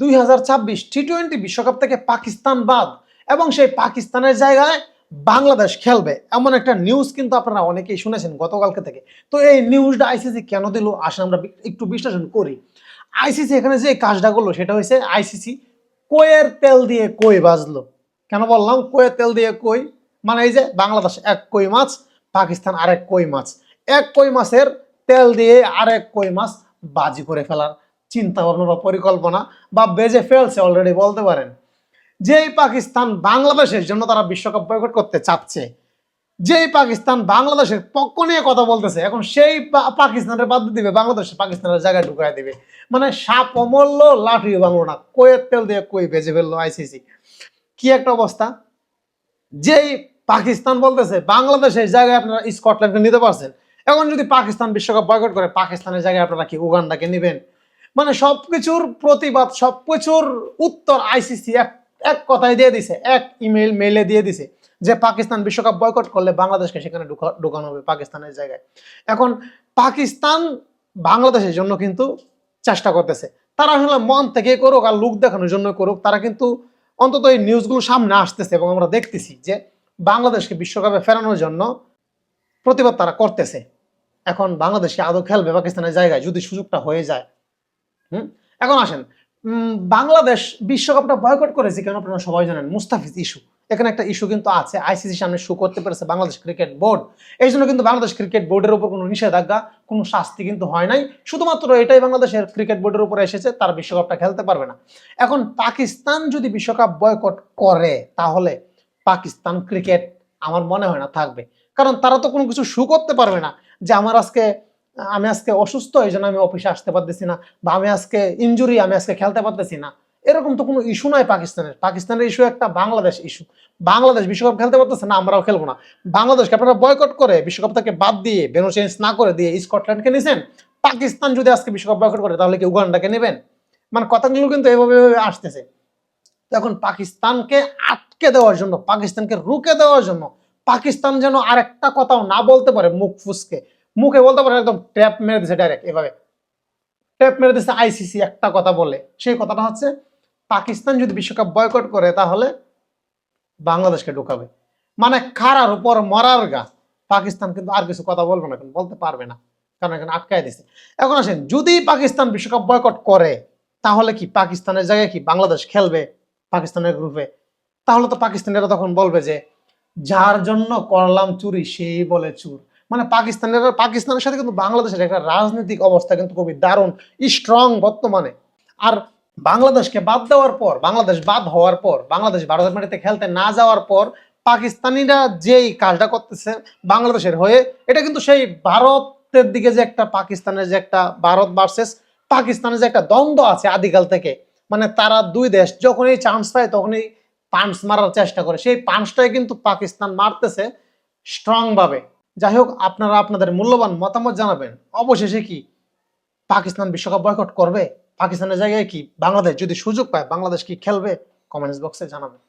দুই হাজার ছাব্বিশ টি টোয়েন্টি বিশ্বকাপ থেকে পাকিস্তান বাদ এবং সেই পাকিস্তানের জায়গায় বাংলাদেশ খেলবে। এমন একটা নিউজ কিন্তু আপনারা অনেকেই শুনেছেন গতকালকে থেকে। তো এই নিউজটা আইসিসি কেন দিল আসলে আমরা একটু বিশ্লেষণ করি। আইসিসি এখানে যে কাজটা করল সেটা হয়েছে আইসিসি কইয়ের তেল দিয়ে কই বাজলো। কেন বললাম? কইয়ের তেল দিয়ে কই? মানে এই যে বাংলাদেশ এক কই মাছ, পাকিস্তান আরেক কই মাছ। এক কই মাছের তেল দিয়ে আরেক কই মাছ বাজি করে ফেলার চিন্তা ভাবনা বা পরিকল্পনা বা বেজে ফেলছে অলরেডি বলতে পারেন। যেই পাকিস্তান বাংলাদেশের জন্য তারা বিশ্বকাপ বয়কট করতে চাচ্ছে, যেই পাকিস্তান বাংলাদেশের পক্ষ নিয়ে কথা বলতেছে, এখন সেই পাকিস্তানের বাদ দিবে, বাংলাদেশ পাকিস্তানের জায়গায় ঢুকাই দিবে। মানে সাপ অমূল্য লাঠিও বাংলো না কয়ের তেল দিয়ে কই বেজে ফেলল আইসিসি কি একটা অবস্থা? যেই পাকিস্তান বলতেছে, বাংলাদেশের জায়গায় আপনারা স্কটল্যান্ডকে নিতে পারছেন, এখন যদি পাকিস্তান বিশ্বকাপ বয়কট করে, পাকিস্তানের জায়গায় আপনারা কি উগান্ডাকে নেবেন? মানে সবকিছুর প্রতিবাদ, সবকিছুর উত্তর আইসিসি এক এক কথায় দিয়ে দিছে, এক ইমেল মেলে দিয়ে দিছে যে পাকিস্তান বিশ্বকাপ বয়কট করলে বাংলাদেশকে সেখানে ঢুকা- ঢুকানো হবে পাকিস্তানের জায়গায়। এখন পাকিস্তান বাংলাদেশের জন্য কিন্তু চেষ্টা করতেছে। তারা আসলে মন থেকে করুক আর লুক দেখানোর জন্য করুক, তারা কিন্তু অন্তত এই নিউজগুলো সামনে আসতেছে এবং আমরা দেখতেছি যে বাংলাদেশকে বিশ্বকাপে ফেরানোর জন্য প্রতিবাদ তারা করতেছে। এখন বাংলাদেশে আদৌ খেলবে পাকিস্তানের জায়গায়? যদি সুযোগটা হয়ে যায় এখন আসেন বাংলাদেশ বিশ্বকাপটা বয়কট করেছে কেন আপনারা সবাই জানেন? মুস্তাফিজ ইস্যু এখানে একটা ইস্যু কিন্তু আছে। আইসিসির সামনে শু করতে পেরেছে বাংলাদেশ ক্রিকেট বোর্ড এই জন্য কিন্তু বাংলাদেশ ক্রিকেট বোর্ডের উপর কোনো নিষেধাজ্ঞা, কোনো শাস্তি কিন্তু হয় নাই। শুধুমাত্র এটাই বাংলাদেশের ক্রিকেট বোর্ডের উপরে এসেছে, তার বিশ্বকাপটা খেলতে পারবে না। এখন পাকিস্তান যদি বিশ্বকাপ বয়কট করে, তাহলে পাকিস্তান ক্রিকেট আমার মনে হয় না থাকবে। কারণ তারা তো কোনো কিছু শু করতে পারবে না যে, আমার আজকে আমি আজকে অসুস্থ এই জন্য আমি অফিসে আসতে পারতেছি না বা আমি আজকে ইনজুরি আমি আজকে খেলতে পারতেছি না। এরকম তো কোনো ইস্যু নয় পাকিস্তানের। পাকিস্তানের ইস্যু একটা বাংলাদেশ ইস্যু বাংলাদেশ বিশ্বকাপ খেলতে পারতেছে না, আমরাও খেলব না। বাংলাদেশকে আপনারা বয়কট করে বিশ্বকাপ থেকে বাদ দিয়ে বেনো চেঞ্জ না করে দিয়ে স্কটল্যান্ডকে নিছেন। পাকিস্তান যদি আজকে বিশ্বকাপ বয়কট করে, তাহলে কি উগান্ডাকে নেবেন? মানে কথাগুলো কিন্তু এভাবে এভাবে আসতেছে। এখন পাকিস্তানকে আটকে দেওয়ার জন্য, পাকিস্তানকে রুকে দেওয়ার জন্য, পাকিস্তান যেন আরেকটা কথাও না বলতে পারে মুখ ফুসকে। মুখে বলতে পারে একদম ট্যাপ মেরে দিছে ডাইরেক্ট এভাবে। ট্যাপ মেরে দিছে আইসিসি একটা কথা বলে। সেই কথাটা হচ্ছে, পাকিস্তান যদি বিশ্বকাপ বয়কট করে, তাহলে বাংলাদেশকে ঢুকাবে। মানে খারার উপর মরার গা। পাকিস্তান কিন্তু আর কিছু কথা বলবে না বলতে পারবে না। কারণ এখানে আটকায় দিছে। এখন আসেন, যদি পাকিস্তান বিশ্বকাপ বয়কট করে, তাহলে কি পাকিস্তানের জায়গায় কি বাংলাদেশ খেলবে পাকিস্তানের গ্রুপে তাহলে তো পাকিস্তানিরা তখন বলবে যে, যার জন্য করলাম চুরি, সেই বলে চুর। মানে পাকিস্তানের পাকিস্তানের সাথে কিন্তু বাংলাদেশের একটা রাজনৈতিক অবস্থা কিন্তু খুবই দারুণ স্ট্রং বর্তমানে। আর বাংলাদেশকে বাদ দেওয়ার পর, বাংলাদেশ বাদ হওয়ার পর, বাংলাদেশ ভারতের মাটিতে খেলতে না যাওয়ার পর, পাকিস্তানিরা যেই কাজটা করতেছে বাংলাদেশের হয়ে, এটা কিন্তু সেই ভারতের দিকে যে একটা, পাকিস্তানের যে একটা ভারত ভার্সেস পাকিস্তানের যে একটা দ্বন্দ্ব আছে আদিকাল থেকে। মানে তারা দুই দেশ যখনই চান্স পায় তখনই পাঞ্চ মারার চেষ্টা করে। সেই পাঞ্চটাই কিন্তু পাকিস্তান মারতেছে স্ট্রং ভাবে। যাই হোক আপনারা আপনাদের মূল্যবান মতামত জানাবেন। অবশেষে কি পাকিস্তান বিশ্বকাপ বয়কট করবে? পাকিস্তানের জায়গায় কি বাংলাদেশ যদি সুযোগ পায়, বাংলাদেশ কি খেলবে? কমেন্টস বক্সে জানাবেন।